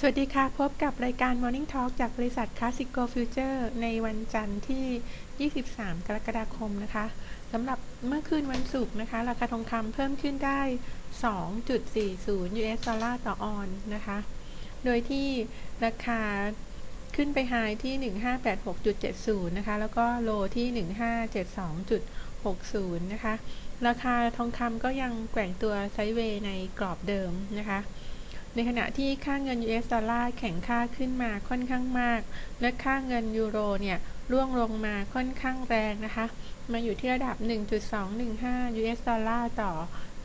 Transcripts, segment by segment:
สวัสดีค่ะ พบกับรายการ Morning Talk จากบริษัท Classico Future ในวันจันทร์ที่ 23 กรกฎาคมนะคะสำหรับเมื่อคืนวันศุกร์นะคะ ราคาทองคำเพิ่มขึ้นได้ 2.40 US ดอลลาร์ต่อออนนะคะ โดยที่ราคาขึ้นไปไฮที่ 1586.70 นะคะ แล้วก็โลที่ 1572.60 นะคะ ราคาทองคำก็ยังแกว่งตัวไซด์เวย์ในกรอบเดิมนะคะ ในขณะที่ค่าเงิน US ดอลลาร์แข็งค่าขึ้นมาค่อนข้างมาก และค่าเงินยูโรเนี่ยร่วงลงมาค่อนข้างแรงนะคะ มาอยู่ที่ระดับ 1.215 US ดอลลาร์ต่อ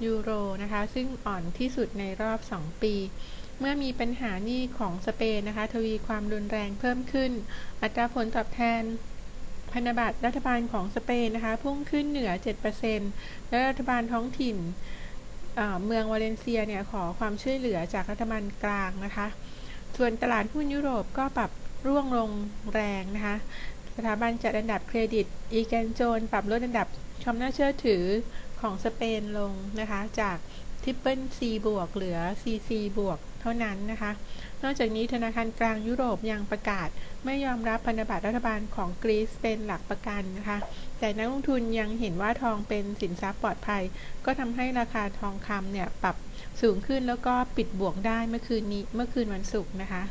ยูโรนะคะ ซึ่งอ่อนที่สุดในรอบ 2 ปี เมื่อมีปัญหานี้ของสเปนนะคะ ทวีความรุนแรงเพิ่มขึ้น อัตราผลตอบแทนพันธบัตรรัฐบาลของสเปนนะคะ พุ่งขึ้นเหนือ 7%และรัฐบาลท้องถิ่น เมืองวาเลนเซียเนี่ยขอความช่วยเหลือจากรัฐบาลกลางนะคะ ส่วนตลาดหุ้นยุโรปก็ปรับร่วงลงแรงนะคะ สถาบันจัดอันดับเครดิต อีแกนโจน ปรับลดอันดับความน่าเชื่อถือของสเปนลงนะคะจาก ทิปเปิลซีบวกเหลือ CC บวกเท่านั้นนะคะ นอกจากนี้ธนาคารกลางยุโรปยังประกาศ ไม่ยอมรับพันธบัตรรัฐบาลของกรีซเป็นหลักประกันนะคะ แต่นักลงทุนยังเห็นว่าทองเป็นสินทรัพย์ปลอดภัย ก็ทำให้ราคาทองคำเนี่ยปรับสูงขึ้นแล้วก็ปิดบวกได้เมื่อคืนนี้เมื่อคืนวันศุกร์นะคะ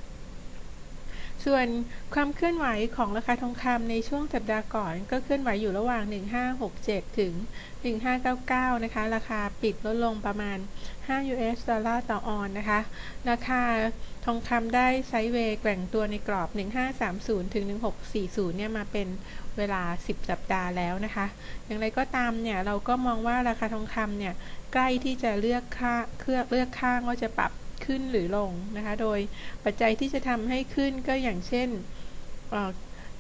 ส่วนความเคลื่อนไหวของราคาทองคำในช่วงสัปดาห์ก่อน ก็เคลื่อนไหวอยู่ระหว่าง 1567 ถึง 1599 นะคะ ราคาปิดลดลงประมาณ 5 US ดอลลาร์ต่อออนนะคะ ราคาทองคำได้ไซด์เวย์แกว่งตัวในกรอบ 1530 ถึง 1640 เนี่ยมาเป็นเวลา 10 สัปดาห์แล้วนะคะ อย่างไรก็ตามเนี่ย เราก็มองว่าราคาทองคำเนี่ย ใกล้ที่จะเลือกค่าเคลือกเลือกข้างว่าจะปรับ ขึ้นหรือลงนะคะ โดยปัจจัยที่จะทำให้ขึ้นก็อย่างเช่นอ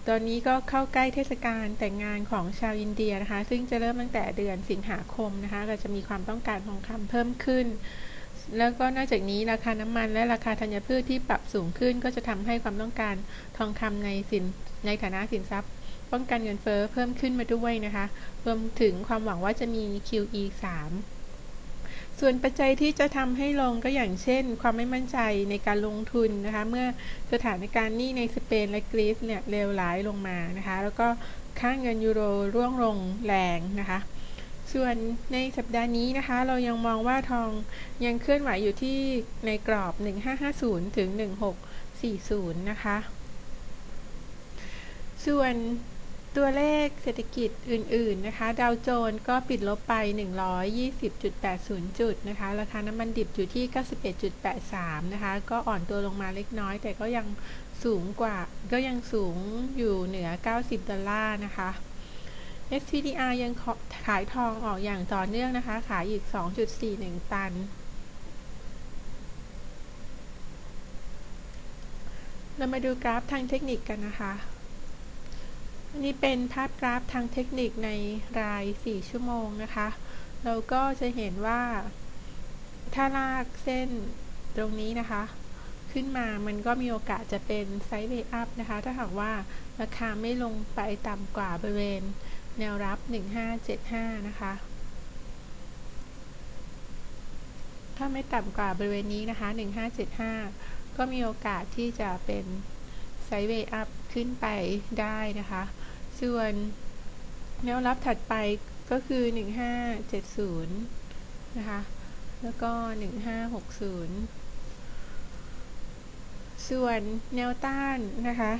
ตอนนี้ก็เข้าใกล้เทศกาลแต่งงานของชาวอินเดียนะคะ ซึ่งจะเริ่มตั้งแต่เดือนสิงหาคมนะคะก็จะมีความต้องการทองคำเพิ่มขึ้น แล้วก็นอกจากนี้ราคาน้ำมันและราคาธัญพืชที่ปรับสูงขึ้น ก็จะทำให้ความต้องการทองคำในสินในฐานะสินทรัพย์ ป้องกันเงินเฟ้อเพิ่มขึ้นมาด้วยนะคะ รวมถึงความหวังว่าจะมี QE 3 ส่วนปัจจัยที่จะทำให้ลงก็อย่างเช่น ความไม่มั่นใจในการลงทุนนะคะ เมื่อสถานการณ์นี้ในสเปนและกรีซเนี่ยเลวร้ายลงมานะคะ แล้วก็ค่าเงินยูโรร่วงลงแรงนะคะ ส่วนในสัปดาห์นี้นะคะ เรายังมองว่าทองยังเคลื่อนไหวอยู่ที่ในกรอบ 1550 ถึง 1640 นะคะ ส่วน ตัวเลขเศรษฐกิจอื่น ๆ นะคะ ดาวโจนส์ก็ปิดลบไป 120.80 จุดนะคะ ราคาน้ำมันดิบอยู่ที่ 91.83 นะคะ ก็อ่อนตัวลงมาเล็กน้อย แต่ก็ยังสูงกว่า ก็ยังสูงอยู่เหนือ 90 ดอลลาร์นะคะ SPDR ยังขายทองออกอย่างต่อเนื่องนะคะ ขายอีก 2.41 ตันเรามาดูกราฟทางเทคนิคกันนะคะ อันนี้เป็นภาพกราฟทางเทคนิคในราย 4 ชั่วโมงนะคะ เราก็จะเห็นว่า ถ้าลากเส้นตรงนี้นะคะ ขึ้นมามันก็มีโอกาสจะเป็นไซด์เวย์อัพนะคะ ถ้าหากว่าราคาไม่ลงไปต่ำกว่าบริเวณ แนวรับ 1575 นะคะ ถ้าไม่ต่ำกว่าบริเวณนี้นะคะ 1575 ก็มีโอกาสที่จะเป็น ไซด์เวย์อัพขึ้นไปได้นะคะ ส่วนแนวรับถัดไปก็คือ 1570 นะคะ แล้วก็ 1560 ส่วนแนวต้านนะคะ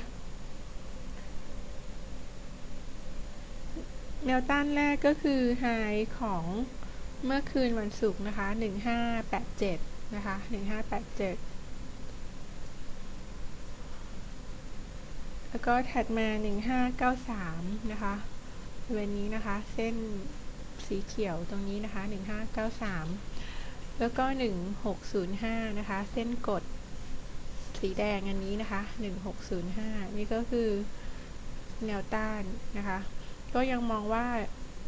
แนวต้านแรกก็คือไฮของเมื่อคืนวันศุกร์นะคะ 1587 นะคะ 1587 แล้วก็ถัดมา 1593 นะคะบริเวณนี้นะคะ เส้นสีเขียวตรงนี้นะคะ 1593 แล้วก็ 1605 นะคะ เส้นกดสีแดงอันนี้นะคะ 1605 นี่ก็คือแนวต้านนะคะ ก็ยังมองว่า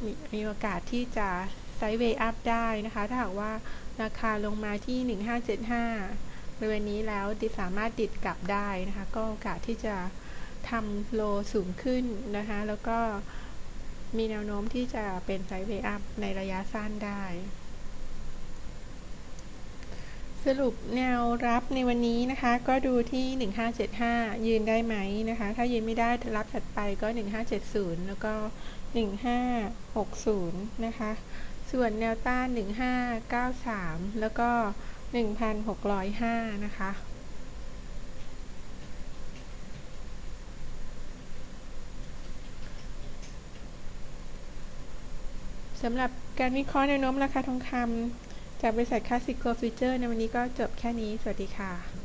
มีมีโอกาสที่จะไซด์เวย์อัพได้นะคะ ถ้าหากว่าราคาลงมาที่ 1575บริเวณนี้แล้วดิสามารถดิดกลับได้นะคะ ก็โอกาสที่จะ ทำโลสูงขึ้นนะคะ แล้วก็มีแนวโน้มที่จะเป็นไซด์เวย์อัพในระยะสั้นได้สสรุปแนวรับในวันนี้นะคะ ก็ดูที่ 1575 ยืนได้ไหมนะคะ ถ้ายืนไม่ได้รับถัดไปก็ 1570 แล้วก็ 1560 นะคะ ส่วนแนวต้าน 1593 แล้วก็ 1605 นะคะ สำหรับการวิเคราะห์แนวโน้มราคาทองคำจากบริษัทคลาสสิกโกลฟิวเจอร์ในวันนี้ก็จบแค่นี้ สวัสดีค่ะ